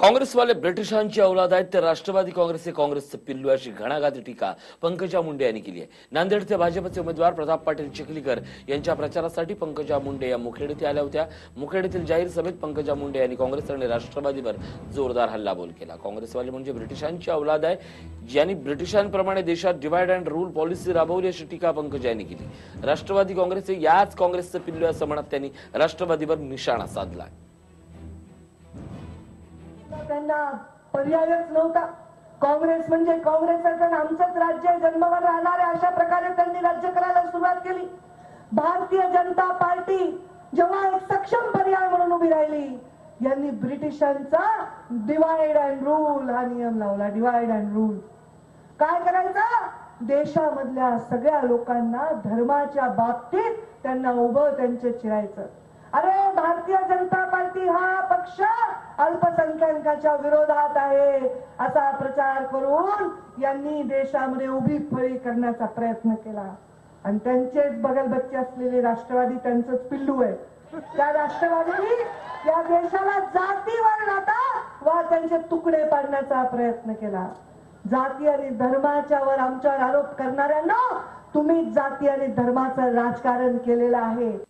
काँग्रेसवाले ब्रिटिशांची औलाद आहेत तर राष्ट्रवादी काँग्रेसचे काँग्रेसचं पिल्लू अशी घणाघाती टीका पंकजा मुंडे यांनी केली आहे. नांदेडचे भाजपचे उमेदवार प्रताप पाटील चिखलीकर यांच्या प्रचारासाठी पंकजा मुंडे या मुखेड येथे आल्या होत्या. मुखेड येथील जाहीर सभेत पंकजा मुंडे यांनी काँग्रेस आणि राष्ट्रवादीवर जोरदार हल्लाबोल केला. काँग्रेसवाले म्हणजे ब्रिटिशांची औलाद आहे ज्यांनी ब्रिटिशांप्रमाणे देशात डिवाइड अँड रूल पॉलिसी राबवली अशी टीका पंकजा यांनी केली. राष्ट्रवादी काँग्रेसचे याच काँग्रेसचं पिल्लू असं म्हणत त्यांनी राष्ट्रवादीवर निशाणा साधला त्यांना पर्यायच नव्हता. काँग्रेस म्हणजे काँग्रेस कारण आमचंच राज्य जन्मावर राहणार आहे अशा प्रकारे त्यांनी राज्य करायला सुरुवात केली. भारतीय जनता पार्टी जेव्हा एक सक्षम पर्याय म्हणून उभी राहिली यांनी ब्रिटिशांचा डिवाइड अँड रूल हा नियम लावला. डिवाइड अँड रूल काय करायचं? देशामधल्या सगळ्या लोकांना धर्माच्या बाबतीत त्यांना उभं त्यांचे चिरायचं. अरे भारतीय जनता पार्टी पक्ष अल्पसंख्याकांच्या विरोधात आहे असा प्रचार करून यांनी देशामध्ये उभी फळी करण्याचा प्रयत्न केला. आणि त्यांचेच बगलबच्चे असलेले राष्ट्रवादी त्यांचंच पिल्लू आहे. त्या राष्ट्रवादी या देशाला जातीवर आता वा त्यांचे तुकडे पाडण्याचा प्रयत्न केला. जाती आणि धर्माच्या वर आमच्यावर आरोप करणाऱ्यांना तुम्ही जाती आणि धर्माचं राजकारण केलेलं आहे.